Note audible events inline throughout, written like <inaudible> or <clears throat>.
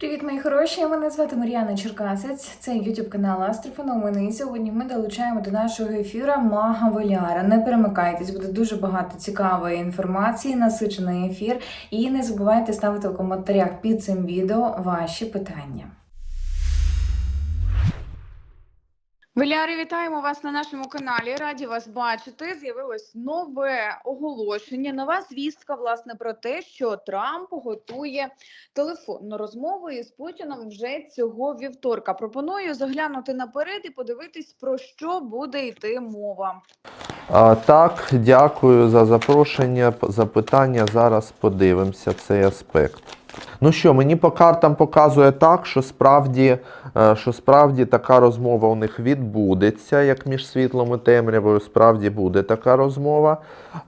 Привіт, мої хороші! Мене звати Мар'яна Черкасець. Це YouTube канал Астрофеномен. І сьогодні ми долучаємо до нашого ефіра Мага Воляра. Не перемикайтесь, буде дуже багато цікавої інформації, насичений ефір. І не забувайте ставити в коментарях під цим відео ваші питання. Валяри, вітаємо вас на нашому каналі. Раді вас бачити. З'явилось нове оголошення, нова звістка, власне, про те, що Трамп готує телефонну розмову із Путіном вже цього вівторка. Пропоную заглянути наперед і подивитись, про що буде йти мова. А, Так, дякую за запрошення, запитання. Зараз подивимося цей аспект. Ну що, мені по картам показує так, що справді, е, що справді така розмова у них відбудеться, як між світлом і темрявою, справді буде така розмова.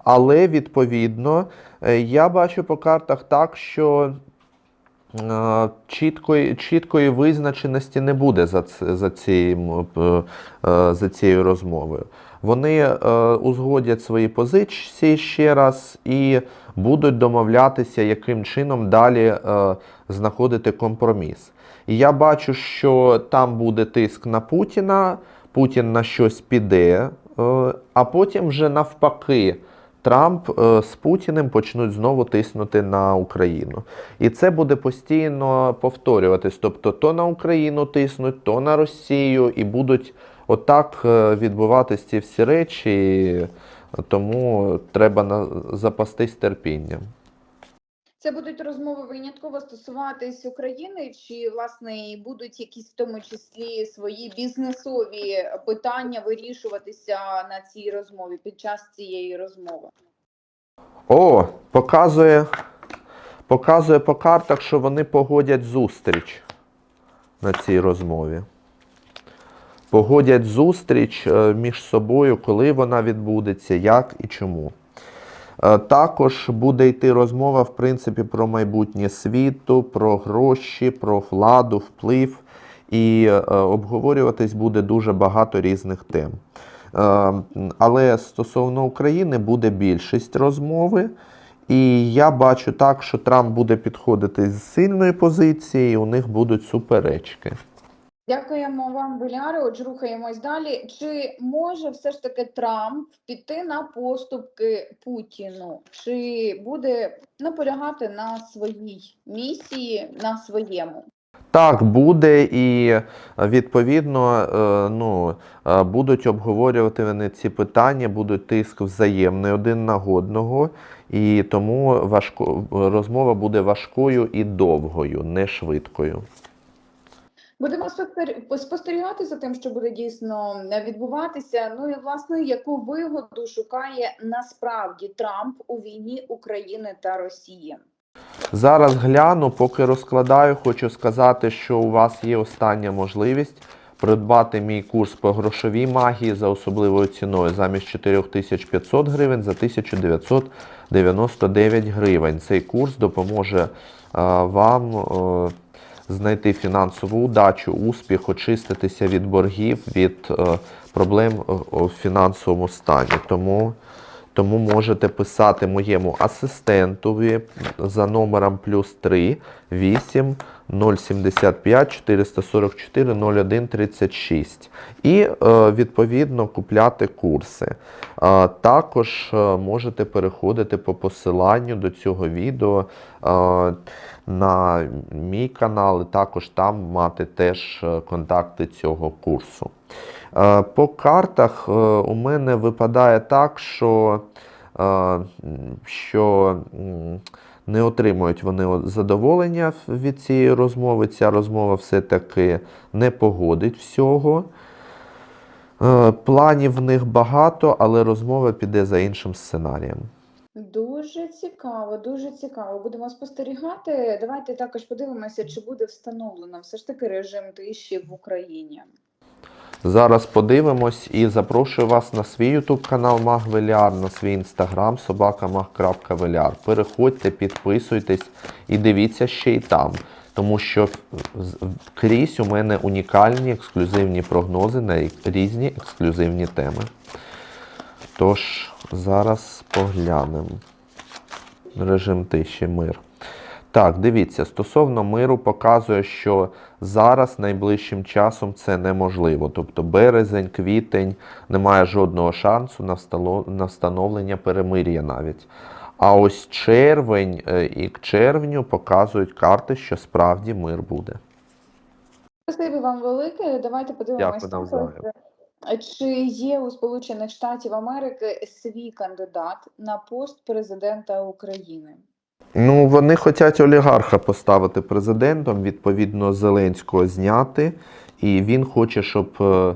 Але відповідно е, я бачу по картах так, що е, чіткої, чіткої визначеності не буде за, за, цим, за цією розмовою. Вони е, узгодять свої позиції ще раз і будуть домовлятися, яким чином далі е, знаходити компроміс. І я бачу, що там буде тиск на Путіна, Путін на щось піде, е, а потім вже навпаки. Трамп е, з Путіним почнуть знову тиснути на Україну. І це буде постійно повторюватись. Тобто то на Україну тиснуть, то на Росію, і будуть отак е, відбуватись ці всі речі. Тому треба запастись терпінням. Це будуть розмови винятково стосуватись України, чи власне будуть якісь в тому числі свої бізнесові питання вирішуватися на цій розмові під час цієї розмови? О, показує, показує по картах, що вони погодять зустріч на цій розмові. Погодять зустріч е, між собою, коли вона відбудеться, як і чому. Е, Також буде йти розмова, в принципі, про майбутнє світу, про гроші, про владу, вплив. І е, обговорюватись буде дуже багато різних тем. Але стосовно України буде більшість розмови. І я бачу так, що Трамп буде підходити з сильної позиції, і у них будуть суперечки. Дякуємо вам, Беляри. Отже, рухаємось далі. Чи може все ж таки Трамп піти на поступки Путіну? Чи буде наполягати на своїй місії, на своєму? Так, буде, і відповідно е, ну, е, будуть обговорювати вони ці питання, будуть тиск взаємний один на одного, і тому важко, розмова буде важкою і довгою, не швидкою. Будемо спостер- спостерігати за тим, що буде дійсно відбуватися. Ну і власне, яку вигоду шукає насправді Трамп у війні України та Росії? Зараз гляну, поки розкладаю, хочу сказати, що у вас є остання можливість придбати мій курс по грошовій магії за особливою ціною замість 4500 гривень за 1999 гривень. Цей курс допоможе е, вам е, знайти фінансову удачу, успіх, очиститися від боргів, від е, проблем е, у фінансовому стані. Тому тому можете писати моєму асистентові за номером плюс 3 8 075 444 01 36 і е, відповідно купляти курси. Також можете переходити по посиланню до цього відео на мій канал, і також там мати теж е, контакти цього курсу. Е, По картах е, у мене випадає так, що, що не отримують вони задоволення від цієї розмови. Ця розмова все-таки не погодить всього. Планів в них багато, але розмова піде за іншим сценарієм. Дуже цікаво, дуже цікаво. Будемо спостерігати. Давайте також подивимося, чи буде встановлено все ж таки режим тиші в Україні. Зараз подивимось і запрошую вас на свій YouTube канал Магвеліар, на свій інстаграм собакамаг.веляр. Переходьте, підписуйтесь і дивіться ще й там. Тому що крізь у мене унікальні ексклюзивні прогнози на різні ексклюзивні теми. Тож, зараз поглянемо. Режим тиші мир. Так, дивіться, стосовно миру показує, що зараз найближчим часом це неможливо. Тобто березень, квітень немає жодного шансу на встановлення перемир'я навіть. А ось червень е, і к червню показують карти, що справді мир буде. Спасибі вам велике. Давайте подивимося. Чи є у Сполучених Штатів Америки свій кандидат на пост президента України. Ну, вони хочуть олігарха поставити президентом, відповідно, Зеленського зняти. І він хоче, щоб е, е,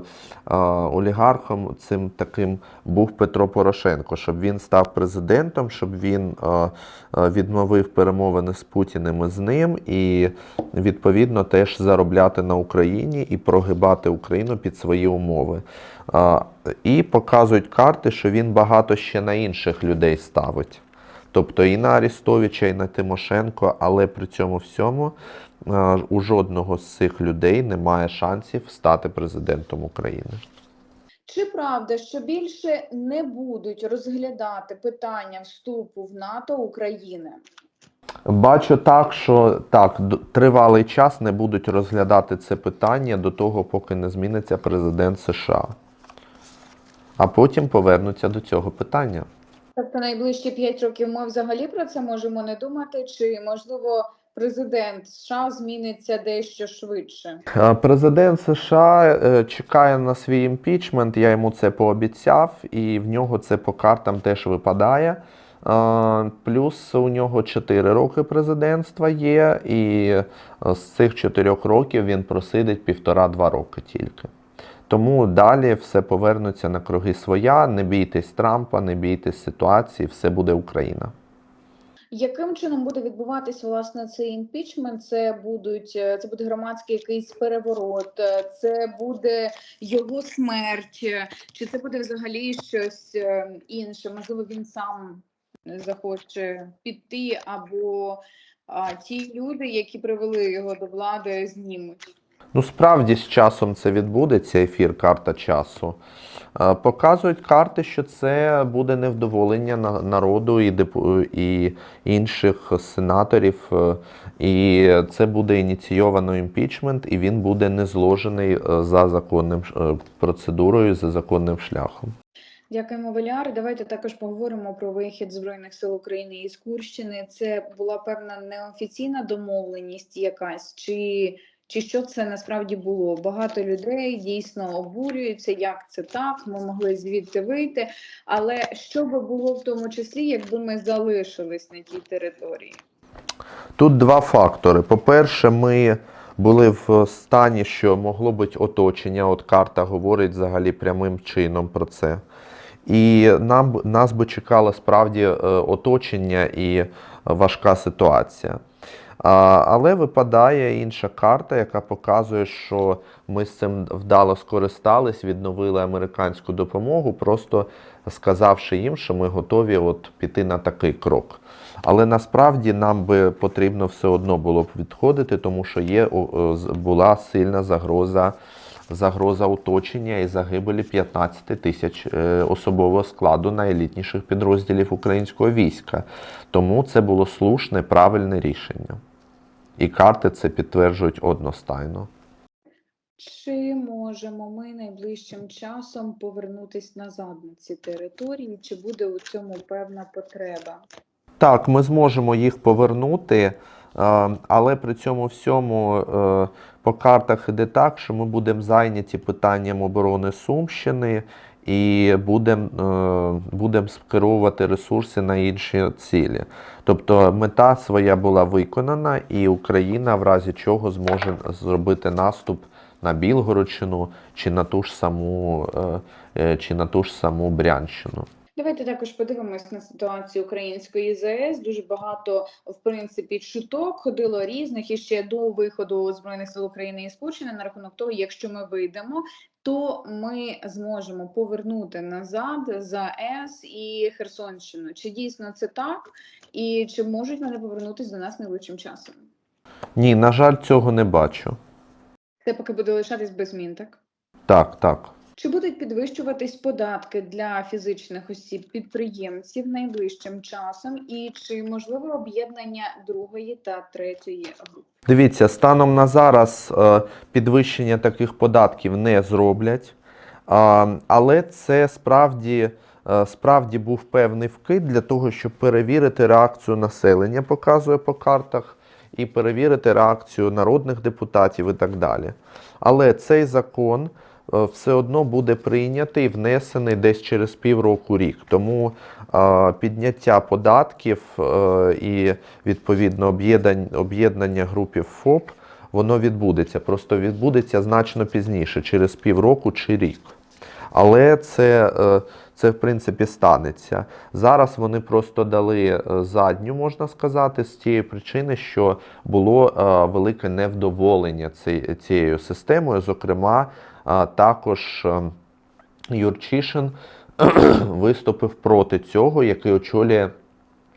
олігархом цим таким був Петро Порошенко, щоб він став президентом, щоб він е, відновив перемовини з Путіним і з ним, і відповідно теж заробляти на Україні і прогибати Україну під свої умови. І показують карти, що він багато ще на інших людей ставить. Тобто і на Арістовича, і на Тимошенко, але при цьому всьому у жодного з цих людей немає шансів стати президентом України. Чи правда, що більше не будуть розглядати питання вступу в НАТО України? Бачу так, що так, тривалий час не будуть розглядати це питання до того, поки не зміниться президент США. А потім повернуться до цього питання. Тобто найближчі 5 років ми взагалі про це можемо не думати, чи можливо президент США зміниться дещо швидше? Е, Президент США е, чекає на свій імпічмент, я йому це пообіцяв, і в нього це по картам теж випадає. Е, Плюс у нього 4 роки президентства є, і з цих 4 років він просидить півтора-два роки тільки. Тому далі все повернеться на круги своя. Не бійтесь Трампа, не бійтесь ситуації, все буде Україна. Яким чином буде відбуватись власне цей імпічмент? Це будуть е, це буде громадський якийсь переворот, е, це буде його смерть, е, чи це буде взагалі щось інше? Можливо, він сам захоче піти, або а, ті люди, які привели його до влади, знімуть. Ну, справді з часом це відбудеться, ефір карта часу. Е, Показують карти, що це буде невдоволення на- народу і, і інших сенаторів, е, і це буде ініційовано імпічмент, і він буде не зложений е, за законним процедурою, за законним шляхом. Дякуємо, Валяр. Давайте також поговоримо про вихід Збройних сил України із Курщини. Це була певна неофіційна домовленість якась, чи, чи що це насправді було? Багато людей дійсно обурюються, як це так, ми могли звідти вийти. Але що би було в тому числі, якби ми залишились на тій території? Тут два фактори. По-перше, ми були в стані, що могло бути оточення. От карта говорить взагалі прямим чином про це. І нам, нас би чекало справді е, оточення і важка ситуація. Але випадає інша карта, яка показує, що ми з цим вдало скористались, відновили американську допомогу, просто сказавши їм, що ми готові от піти на такий крок. Але насправді нам би потрібно все одно було б відходити, тому що є була сильна загроза, загроза оточення і загибелі 15 тисяч е, особового складу найелітніших підрозділів українського війська. Тому це було слушне, правильне рішення. І карти це підтверджують одностайно. Чи можемо ми найближчим часом повернутись назад на ці території? Чи буде у цьому певна потреба? Так, ми зможемо їх повернути, е, але при цьому всьому е, по картах іде так, що ми будемо зайняті питанням оборони Сумщини і будемо е, будем скеровувати ресурси на інші цілі. Тобто мета своя була виконана, і Україна в разі чого зможе зробити наступ на Білгородщину чи на ту ж саму, е, е, чи на ту ж саму Брянщину. Давайте також подивимось на ситуацію української ЗС. Дуже багато, в принципі, чуток ходило різних і ще до виходу збройних сил України і Сполучення на рахунок того, якщо ми вийдемо, то ми зможемо повернути назад ЗАЕС і Херсонщину. Чи дійсно це так? І чи можуть вони повернутися до нас найближчим часом? Ні, на жаль, цього не бачу. Це поки буде лишатись без змін, так? Так, так. Чи будуть підвищуватись податки для фізичних осіб підприємців найближчим часом, і чи можливе об'єднання другої та третьої груп? Дивіться, станом на зараз е, підвищення таких податків не зроблять, але це справді, е, справді був певний вкид для того, щоб перевірити реакцію населення, показує по картах, і перевірити реакцію народних депутатів і так далі. Але цей закон все одно буде прийнятий внесений десь через півроку рік. Тому е, підняття податків е, і відповідно об'єднання групів ФОП, воно відбудеться. Просто відбудеться значно пізніше, через півроку чи рік. Але це, е, це в принципі станеться. Зараз вони просто дали е, задню, можна сказати, з тієї причини, що було е, велике невдоволення цією системою. Зокрема, також е, Юрчишин <clears throat> виступив проти цього, який очолює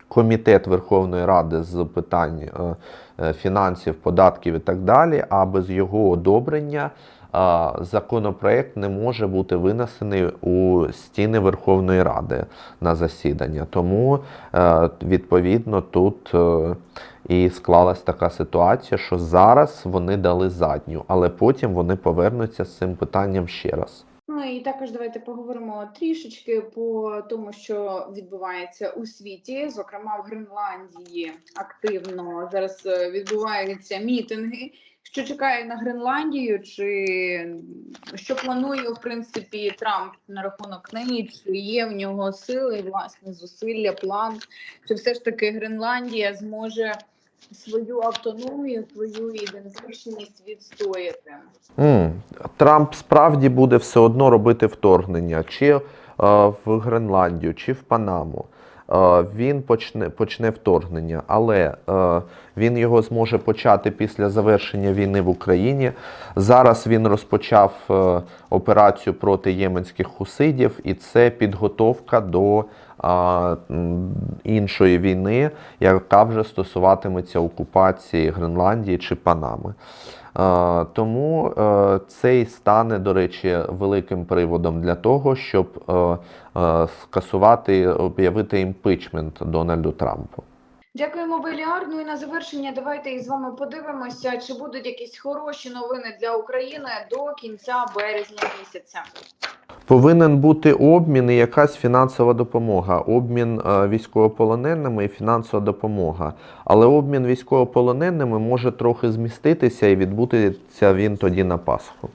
комітет Верховної Ради з питань е, е, фінансів, податків і так далі. А без його одобрення законопроект не може бути винесений у стіни Верховної Ради на засідання. Тому е, відповідно тут е, і склалась така ситуація, що зараз вони дали задню, але потім вони повернуться з цим питанням ще раз. Ну і також давайте поговоримо трішечки по тому, що відбувається у світі. Зокрема, в Гренландії активно зараз е, відбуваються мітинги. Що чекає на Гренландію, чи що планує в принципі Трамп на рахунок неї? Чи є в нього сили, власне зусилля, план? Чи все ж таки Гренландія зможе свою автономію, свою ідентичність відстояти? М, Трамп справді буде все одно робити вторгнення чи е, в Гренландію, чи в Панаму. Е, він почне, почне вторгнення, але е, він його зможе почати після завершення війни в Україні. Зараз він розпочав е, операцію проти єменських хусидів, і це підготовка до іншої війни, яка вже стосуватиметься окупації Гренландії чи Панами. Е, Тому цей це стане, до речі, великим приводом для того, щоб е, е, скасувати, об'явити імпічмент Дональду Трампу. Дякуємо, Беліар. Ну і на завершення давайте із вами подивимося, чи будуть якісь хороші новини для України до кінця березня місяця. Повинен бути обмін і якась фінансова допомога, обмін е, військовополоненими і фінансова допомога. Але обмін військовополоненими може трохи зміститися і відбутися він тоді на Пасху.